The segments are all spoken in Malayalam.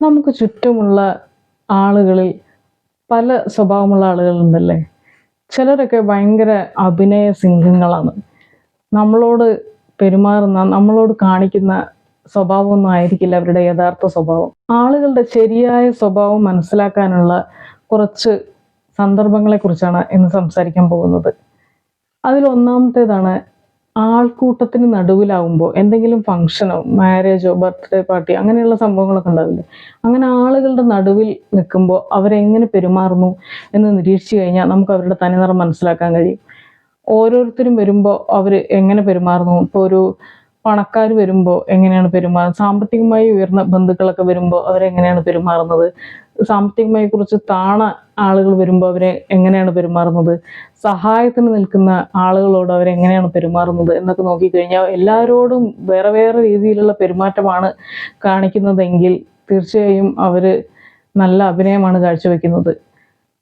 നമുക്ക് ചുറ്റുമുള്ള ആളുകളിൽ പല സ്വഭാവമുള്ള ആളുകളുണ്ടല്ലേ? ചിലരൊക്കെ ഭയങ്കര അഭിനയ സിംഹങ്ങളാണ് നമ്മളോട് പെരുമാറുന്ന നമ്മളോട് കാണിക്കുന്ന സ്വഭാവമൊന്നും ആയിരിക്കില്ല അവരുടെ യഥാർത്ഥ സ്വഭാവം. ആളുകളുടെ ശരിയായ സ്വഭാവം മനസ്സിലാക്കാനുള്ള കുറച്ച് സന്ദർഭങ്ങളെക്കുറിച്ചാണ് ഇന്ന് സംസാരിക്കാൻ പോകുന്നത്. അതിൽ ഒന്നാമത്തേതാണ് ആൾക്കൂട്ടത്തിന് നടുവിലാവുമ്പോൾ എന്തെങ്കിലും ഫംഗ്ഷനോ മാരേജോ ബർത്ത്ഡേ പാർട്ടി അങ്ങനെയുള്ള സംഭവങ്ങളൊക്കെ ഉണ്ടാവില്ലേ? അങ്ങനെ ആളുകളുടെ നടുവിൽ നിൽക്കുമ്പോൾ അവരെങ്ങനെ പെരുമാറുന്നു എന്ന് നിരീക്ഷിച്ചു കഴിഞ്ഞാൽ നമുക്ക് അവരുടെ തനിനിറം മനസ്സിലാക്കാൻ കഴിയും. ഓരോരുത്തരും വരുമ്പോൾ അവർ എങ്ങനെ പെരുമാറുന്നു? ഇപ്പോൾ ഒരു പണക്കാർ വരുമ്പോൾ എങ്ങനെയാണ് പെരുമാറുന്നത്? സാമ്പത്തികമായി ഉയർന്ന ബന്ധുക്കളൊക്കെ വരുമ്പോൾ അവരെങ്ങനെയാണ് പെരുമാറുന്നത്? സാമ്പത്തികമായി കുറച്ച് താണ ആളുകൾ വരുമ്പോൾ അവരെ എങ്ങനെയാണ് പെരുമാറുന്നത്? സഹായത്തിന് നിൽക്കുന്ന ആളുകളോട് അവരെങ്ങനെയാണ് പെരുമാറുന്നത് എന്നൊക്കെ നോക്കിക്കഴിഞ്ഞാൽ എല്ലാവരോടും വേറെ വേറെ രീതിയിലുള്ള പെരുമാറ്റമാണ് കാണിക്കുന്നതെങ്കിൽ തീർച്ചയായും അവർ നല്ല അഭിനയമാണ് കാഴ്ചവെക്കുന്നത്.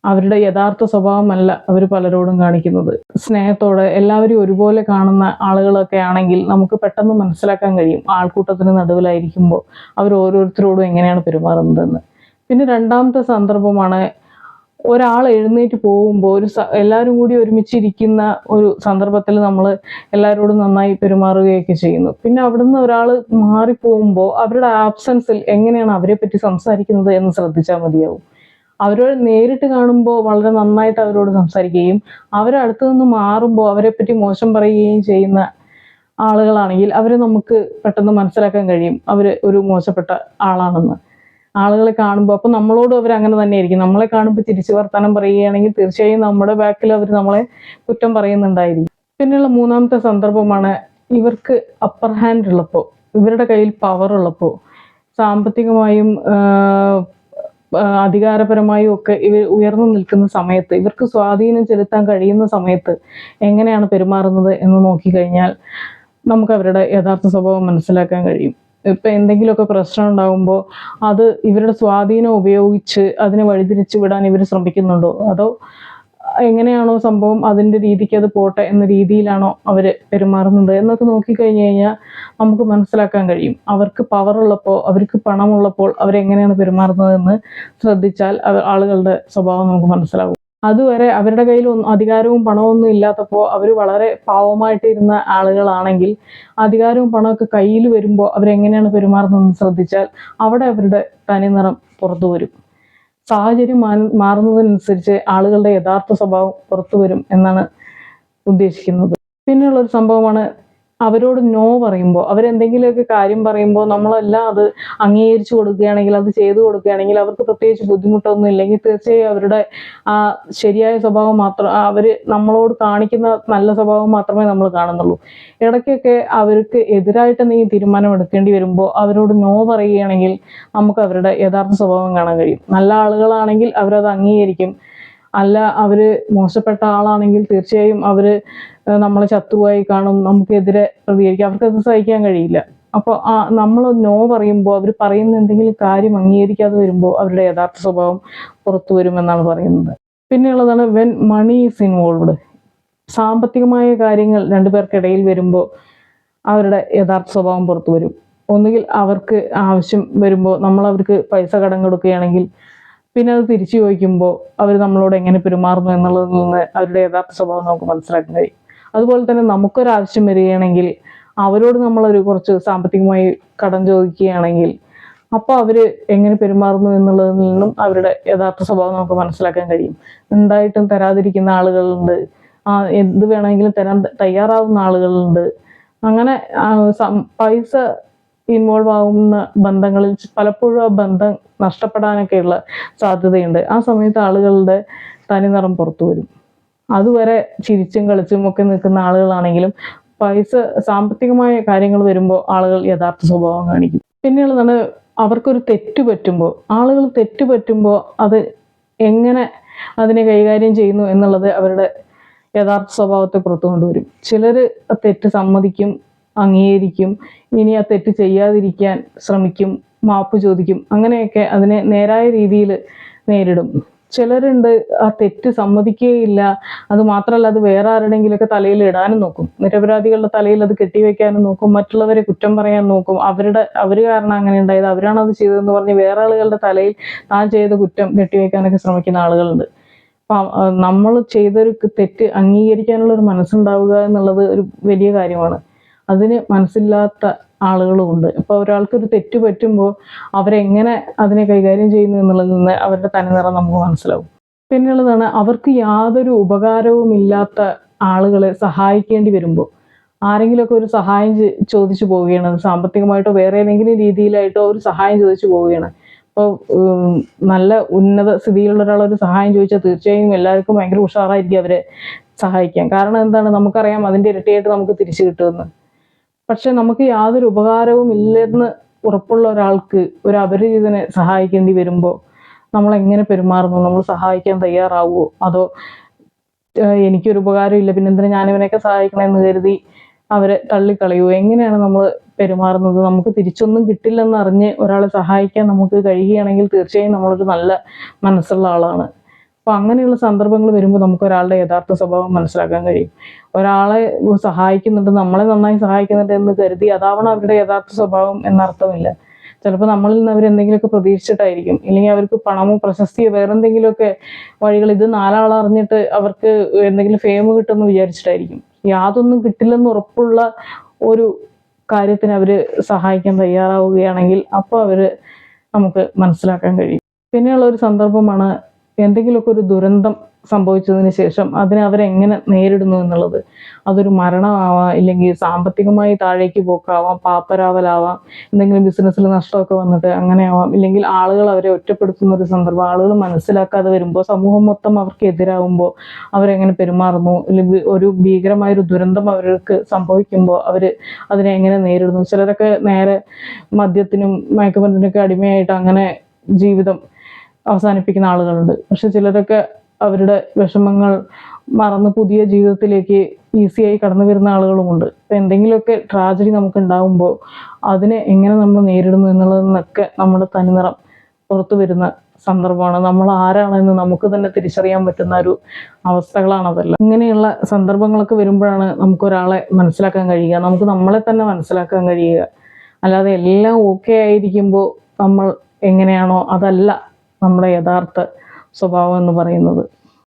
അവരുടെ യഥാർത്ഥ സ്വഭാവമല്ല അവർ പലരോടും കാണിക്കുന്നത്. സ്നേഹത്തോടെ എല്ലാവരും ഒരുപോലെ കാണുന്ന ആളുകളൊക്കെ ആണെങ്കിൽ നമുക്ക് പെട്ടെന്ന് മനസ്സിലാക്കാൻ കഴിയും ആൾക്കൂട്ടത്തിന് നടുവിലായിരിക്കുമ്പോൾ അവർ ഓരോരുത്തരോടും എങ്ങനെയാണ് പെരുമാറുന്നതെന്ന്. പിന്നെ രണ്ടാമത്തെ സന്ദർഭമാണ് ഒരാൾ എഴുന്നേറ്റ് പോകുമ്പോൾ ഒരു എല്ലാവരും കൂടി ഒരുമിച്ചിരിക്കുന്ന ഒരു സന്ദർഭത്തിൽ നമ്മൾ എല്ലാവരോടും നന്നായി പെരുമാറുകയൊക്കെ ചെയ്യുന്നു. പിന്നെ അവിടുന്ന് ഒരാൾ മാറിപ്പോകുമ്പോൾ അവരുടെ ആബ്സൻസിൽ എങ്ങനെയാണ് അവരെ പറ്റി സംസാരിക്കുന്നത് എന്ന് ശ്രദ്ധിച്ചാൽ മതിയാവും. അവരെ നേരിട്ട് കാണുമ്പോൾ വളരെ നന്നായിട്ട് അവരോട് സംസാരിക്കുകയും അവരെ അടുത്ത് നിന്ന് മാറുമ്പോൾ അവരെ പറ്റി മോശം പറയുകയും ചെയ്യുന്ന ആളുകളാണെങ്കിൽ അവരെ നമുക്ക് പെട്ടെന്ന് മനസ്സിലാക്കാൻ കഴിയും. അവർ ഒരു മോശപ്പെട്ട ആളാണെന്ന്. ആളുകളെ കാണുമ്പോൾ അപ്പം നമ്മളോടും അവർ അങ്ങനെ തന്നെയായിരിക്കും നമ്മളെ കാണുമ്പോൾ തിരിച്ചു വർത്തമാനം പറയുകയാണെങ്കിൽ തീർച്ചയായും നമ്മുടെ ബാക്കിൽ അവർ നമ്മളെ കുറ്റം പറയുന്നുണ്ടായിരിക്കും. പിന്നെയുള്ള മൂന്നാമത്തെ സന്ദർഭമാണ് ഇവർക്ക് അപ്പർ ഹാൻഡ് ഉള്ളപ്പോൾ ഇവരുടെ കയ്യിൽ പവർ ഉള്ളപ്പോൾ സാമ്പത്തികമായും അധികാരപരമായും ഒക്കെ ഇവർ ഉയർന്നു നിൽക്കുന്ന സമയത്ത് ഇവർക്ക് സ്വാധീനം ചെലുത്താൻ കഴിയുന്ന സമയത്ത് എങ്ങനെയാണ് പെരുമാറുന്നത് എന്ന് നോക്കിക്കഴിഞ്ഞാൽ നമുക്ക് അവരുടെ യഥാർത്ഥ സ്വഭാവം മനസ്സിലാക്കാൻ കഴിയും. ഇപ്പം എന്തെങ്കിലുമൊക്കെ പ്രശ്നം ഉണ്ടാകുമ്പോൾ അത് ഇവരുടെ സ്വാധീനം ഉപയോഗിച്ച് അതിനെ വഴിതിരിച്ചു വിടാൻ ഇവർ ശ്രമിക്കുന്നുണ്ടോ? അതോ എങ്ങനെയാണോ സംഭവം അതിന്റെ രീതിക്ക് അത് പോട്ടെ എന്ന രീതിയിലാണോ അവർ പെരുമാറുന്നത്? എന്നൊക്കെ നോക്കിക്കഴിഞ്ഞ് കഴിഞ്ഞാൽ നമുക്ക് മനസ്സിലാക്കാൻ കഴിയും. അവർക്ക് പവർ ഉള്ളപ്പോൾ അവർക്ക് പണമുള്ളപ്പോൾ അവരെങ്ങനെയാണ് പെരുമാറുന്നതെന്ന് ശ്രദ്ധിച്ചാൽ ആളുകളുടെ സ്വഭാവം നമുക്ക് മനസ്സിലാകും അതുവരെ അവരുടെ കയ്യിൽ ഒന്നും അധികാരവും പണവും ഒന്നും ഇല്ലാത്തപ്പോൾ അവർ വളരെ പാവമായിട്ടിരുന്ന ആളുകളാണെങ്കിൽ അധികാരവും പണമൊക്കെ കയ്യിൽ വരുമ്പോൾ അവരെങ്ങനെയാണ് പെരുമാറുന്നതെന്ന് ശ്രദ്ധിച്ചാൽ അവിടെ അവരുടെ തനിനിറം പുറത്തു വരും. സാഹചര്യം മാറുന്നതിനനുസരിച്ച് ആളുകളുടെ യഥാർത്ഥ സ്വഭാവം പുറത്തു വരും എന്നാണ് ഉദ്ദേശിക്കുന്നത്. പിന്നെയുള്ള ഒരു സംഭവമാണ് അവരോട് നോ പറയുമ്പോൾ അവരെന്തെങ്കിലുമൊക്കെ കാര്യം പറയുമ്പോൾ നമ്മളെല്ലാം അത് അംഗീകരിച്ചു കൊടുക്കുകയാണെങ്കിൽ അത് ചെയ്തു കൊടുക്കുകയാണെങ്കിൽ അവർക്ക് പ്രത്യേകിച്ച് ബുദ്ധിമുട്ടൊന്നും ഇല്ലെങ്കിൽ തീർച്ചയായും അവരുടെ ആ ശരിയായ സ്വഭാവം മാത്രം അവർ നമ്മളോട് കാണിക്കുന്ന നല്ല സ്വഭാവം മാത്രമേ നമ്മൾ കാണുന്നുള്ളൂ. ഇടയ്ക്കൊക്കെ അവർക്ക് എതിരായിട്ട് എന്തെങ്കിലും തീരുമാനം എടുക്കേണ്ടി വരുമ്പോൾ അവരോട് നോ പറയുകയാണെങ്കിൽ നമുക്ക് അവരുടെ യഥാർത്ഥ സ്വഭാവം കാണാൻ കഴിയും. നല്ല ആളുകളാണെങ്കിൽ അവരത് അംഗീകരിക്കും. അല്ല അവർ മോശപ്പെട്ട ആളാണെങ്കിൽ തീർച്ചയായും ഏഹ് നമ്മളെ ശത്രുവായി കാണും നമുക്കെതിരെ പ്രതികരിക്കും. അവർക്കത് സഹിക്കാൻ കഴിയില്ല. അപ്പോൾ ആ നമ്മൾ നോ പറയുമ്പോൾ അവർ പറയുന്ന എന്തെങ്കിലും കാര്യം അംഗീകരിക്കാതെ വരുമ്പോൾ അവരുടെ യഥാർത്ഥ സ്വഭാവം പുറത്തു വരുമെന്നാണ് പറയുന്നത്. പിന്നെയുള്ളതാണ് വെൻ മണി ഈസ് ഇൻവോൾവ്ഡ് സാമ്പത്തികമായ കാര്യങ്ങൾ രണ്ടുപേർക്കിടയിൽ വരുമ്പോൾ അവരുടെ യഥാർത്ഥ സ്വഭാവം പുറത്തു വരും. ഒന്നുകിൽ അവർക്ക് ആവശ്യം വരുമ്പോൾ നമ്മൾ അവർക്ക് പൈസ കടം കൊടുക്കുകയാണെങ്കിൽ പിന്നെ അത് തിരിച്ചു ചോദിക്കുമ്പോൾ അവർ നമ്മളോട് എങ്ങനെ പെരുമാറുന്നു എന്നുള്ളതിൽ നിന്ന് അവരുടെ യഥാർത്ഥ സ്വഭാവം നമുക്ക് മനസ്സിലാക്കാൻ കഴിയും. അതുപോലെ തന്നെ നമുക്കൊരാവശ്യം വരികയാണെങ്കിൽ അവരോട് നമ്മളൊരു കുറച്ച് സാമ്പത്തികമായി കടം ചോദിക്കുകയാണെങ്കിൽ അപ്പോൾ അവർ എങ്ങനെ പെരുമാറുന്നു എന്നുള്ളതിൽ നിന്നും അവരുടെ യഥാർത്ഥ സ്വഭാവം നമുക്ക് മനസ്സിലാക്കാൻ കഴിയും. എന്തായിട്ടും തരാതിരിക്കുന്ന ആളുകളുണ്ട്. ആ എന്ത് വേണമെങ്കിലും തരാൻ തയ്യാറാവുന്ന ആളുകളുണ്ട്. അങ്ങനെ പൈസ ഇൻവോൾവ് ആവുന്ന ബന്ധങ്ങളിൽ പലപ്പോഴും ആ ബന്ധം നഷ്ടപ്പെടാനൊക്കെയുള്ള സാധ്യതയുണ്ട്. ആ സമയത്ത് ആളുകളുടെ തനിനിറം പുറത്തു വരും. അതുവരെ ചിരിച്ചും കളിച്ചും ഒക്കെ നിൽക്കുന്ന ആളുകളാണെങ്കിലും പൈസ സാമ്പത്തികമായ കാര്യങ്ങൾ വരുമ്പോൾ ആളുകൾ യഥാർത്ഥ സ്വഭാവം കാണിക്കും. പിന്നെയുള്ളതാണ് അവർക്കൊരു തെറ്റ് പറ്റുമ്പോൾ. ആളുകൾ തെറ്റ് പറ്റുമ്പോൾ അത് എങ്ങനെ അതിനെ കൈകാര്യം ചെയ്യുന്നു എന്നുള്ളത് അവരുടെ യഥാർത്ഥ സ്വഭാവത്തെ പുറത്തു കൊണ്ടുവരും. ചിലർ തെറ്റ് സമ്മതിക്കും അംഗീകരിക്കും ഇനി ആ തെറ്റ് ചെയ്യാതിരിക്കാൻ ശ്രമിക്കും മാപ്പ് ചോദിക്കും. അങ്ങനെയൊക്കെ അതിനെ നേരായ രീതിയിൽ നേരിടും. ചിലരുണ്ട് ആ തെറ്റ് സമ്മതിക്കുകയില്ല. അത് മാത്രമല്ല അത് വേറെ ആരുടെങ്കിലൊക്കെ തലയിൽ ഇടാനും നോക്കും. നിരപരാധികളുടെ തലയിൽ അത് കെട്ടിവെക്കാനും നോക്കും. മറ്റുള്ളവരെ കുറ്റം പറയാൻ നോക്കും. അവരുടെ അവർ കാരണം അങ്ങനെ ഉണ്ടായത് അവരാണ് അത് ചെയ്തതെന്ന് പറഞ്ഞ് വേറെ ആളുകളുടെ തലയിൽ താൻ ചെയ്ത കുറ്റം കെട്ടിവെക്കാനൊക്കെ ശ്രമിക്കുന്ന ആളുകളുണ്ട്. അപ്പം നമ്മൾ ചെയ്തൊരു തെറ്റ് അംഗീകരിക്കാനുള്ള ഒരു മനസ്സുണ്ടാവുക എന്നുള്ളത് ഒരു വലിയ കാര്യമാണ്. അതിന് മനസ്സില്ലാത്ത ആളുകളും ഉണ്ട് ഇപ്പോൾ ഒരാൾക്കൊരു തെറ്റ് പറ്റുമ്പോൾ അവരെങ്ങനെ അതിനെ കൈകാര്യം ചെയ്യുന്നു എന്നുള്ളതിൽ നിന്ന് അവരുടെ തനിനിറം നമുക്ക് മനസ്സിലാവും. പിന്നെയുള്ളതാണ് അവർക്ക് യാതൊരു ഉപകാരവും ഇല്ലാത്ത ആളുകളെ സഹായിക്കേണ്ടി വരുമ്പോൾ ആരെങ്കിലുമൊക്കെ ഒരു സഹായം ചോദിച്ചു പോവുകയാണ്. സാമ്പത്തികമായിട്ടോ വേറെ ഏതെങ്കിലും രീതിയിലായിട്ടോ ഒരു സഹായം ചോദിച്ചു പോവുകയാണ്. അപ്പോൾ നല്ല ഉന്നത സ്ഥിതിയിലുള്ള ഒരാളൊരു സഹായം ചോദിച്ചാൽ തീർച്ചയായും എല്ലാവർക്കും ഭയങ്കര ഉഷാറായിരിക്കും അവരെ സഹായിക്കാൻ. കാരണം എന്താണ്? നമുക്കറിയാം അതിന്റെ ഇരട്ടിയായിട്ട് നമുക്ക് തിരിച്ചു കിട്ടുമെന്ന്. പക്ഷെ നമുക്ക് യാതൊരു ഉപകാരവും ഇല്ലെന്ന് ഉറപ്പുള്ള ഒരാൾക്ക് ഒരു അപരിചിതനെ സഹായിക്കേണ്ടി വരുമ്പോൾ നമ്മൾ എങ്ങനെ പെരുമാറുന്നു? നമ്മൾ സഹായിക്കാൻ തയ്യാറാവുമോ അതോ എനിക്കൊരു ഉപകാരം ഇല്ല പിന്നെ എന്തിനാ ഞാനിവനെയൊക്കെ സഹായിക്കണമെന്ന് കരുതി അവരെ തള്ളിക്കളയുമോ എങ്ങനെയാണ് നമ്മൾ പെരുമാറുന്നത്? നമുക്ക് തിരിച്ചൊന്നും കിട്ടില്ലെന്ന് അറിഞ്ഞ് ഒരാളെ സഹായിക്കാൻ നമുക്ക് കഴിയുകയാണെങ്കിൽ തീർച്ചയായും നമ്മളൊരു നല്ല മനസ്സുള്ള ആളാണ്. അപ്പോൾ അങ്ങനെയുള്ള സന്ദർഭങ്ങൾ വരുമ്പോൾ നമുക്ക് ഒരാളുടെ യഥാർത്ഥ സ്വഭാവം മനസ്സിലാക്കാൻ കഴിയും. ഒരാളെ സഹായിക്കുന്നുണ്ട് നമ്മളെ നന്നായി സഹായിക്കുന്നുണ്ട് എന്ന് കരുതി അതാവണം അവരുടെ യഥാർത്ഥ സ്വഭാവം എന്നർത്ഥമില്ല. ചിലപ്പോൾ നമ്മളിൽ നിന്ന് അവർ എന്തെങ്കിലുമൊക്കെ പ്രതീക്ഷിച്ചിട്ടായിരിക്കും. ഇല്ലെങ്കിൽ അവർക്ക് പണമോ പ്രശസ്തിയോ വേറെന്തെങ്കിലുമൊക്കെ വഴികൾ ഇത് നാലാളറിഞ്ഞിട്ട് അവർക്ക് എന്തെങ്കിലും ഫെയിം കിട്ടുമെന്ന് വിചാരിച്ചിട്ടായിരിക്കും. യാതൊന്നും കിട്ടില്ലെന്ന് ഉറപ്പുള്ള ഒരു കാര്യത്തിന് അവർ സഹായിക്കാൻ തയ്യാറാവുകയാണെങ്കിൽ അപ്പോൾ അവർ നമുക്ക് മനസ്സിലാക്കാൻ കഴിയും. പിന്നെയുള്ള ഒരു സന്ദർഭമാണ് എന്തെങ്കിലുമൊക്കെ ഒരു ദുരന്തം സംഭവിച്ചതിന് ശേഷം അതിനെ അവരെങ്ങനെ നേരിടുന്നു എന്നുള്ളത്? അതൊരു മരണമാവാം ഇല്ലെങ്കിൽ സാമ്പത്തികമായി താഴേക്ക് പോക്കാവാം പാപ്പരാവലാവാം എന്തെങ്കിലും ബിസിനസ്സിൽ നഷ്ടമൊക്കെ വന്നിട്ട് അങ്ങനെ ആവാം ഇല്ലെങ്കിൽ ആളുകൾ അവരെ ഒറ്റപ്പെടുത്തുന്ന ഒരു സന്ദർഭം ആളുകൾ മനസ്സിലാക്കാതെ വരുമ്പോൾ സമൂഹം മൊത്തം അവർക്ക് എതിരാകുമ്പോൾ അവരെങ്ങനെ പെരുമാറുന്നു? അല്ലെങ്കിൽ ഒരു ഭീകരമായ ഒരു ദുരന്തം അവർക്ക് സംഭവിക്കുമ്പോൾ അവർ അതിനെ എങ്ങനെ നേരിടുന്നു? ചിലരൊക്കെ നേരെ മദ്യത്തിനും മയക്കുമരുന്നിനൊക്കെ അടിമയായിട്ട് അങ്ങനെ ജീവിതം അവസാനിപ്പിക്കുന്ന ആളുകളുണ്ട്. പക്ഷെ ചിലരൊക്കെ അവരുടെ വിഷമങ്ങൾ മറന്ന് പുതിയ ജീവിതത്തിലേക്ക് ഈസിയായി കടന്നു വരുന്ന ആളുകളുമുണ്ട്. അപ്പം എന്തെങ്കിലുമൊക്കെ ട്രാജഡി നമുക്ക് ഉണ്ടാകുമ്പോൾ അതിനെ എങ്ങനെ നമ്മൾ നേരിടുന്നു എന്നുള്ളതെന്നൊക്കെ നമ്മുടെ തനിനിറം പുറത്തു വരുന്ന സന്ദർഭമാണ്. നമ്മൾ ആരാണെന്ന് നമുക്ക് തന്നെ തിരിച്ചറിയാൻ പറ്റുന്ന ഒരു അവസ്ഥകളാണ് അതെല്ലാം. ഇങ്ങനെയുള്ള സന്ദർഭങ്ങളൊക്കെ വരുമ്പോഴാണ് നമുക്ക് ഒരാളെ മനസ്സിലാക്കാൻ കഴിയുക. നമുക്ക് നമ്മളെ തന്നെ മനസ്സിലാക്കാൻ കഴിയുക. അല്ലാതെ എല്ലാം ഓക്കെ ആയിരിക്കുമ്പോൾ നമ്മൾ എങ്ങനെയാണോ അതല്ല നമ്മുടെ യഥാർത്ഥ സ്വഭാവം എന്ന് പറയുന്നത്.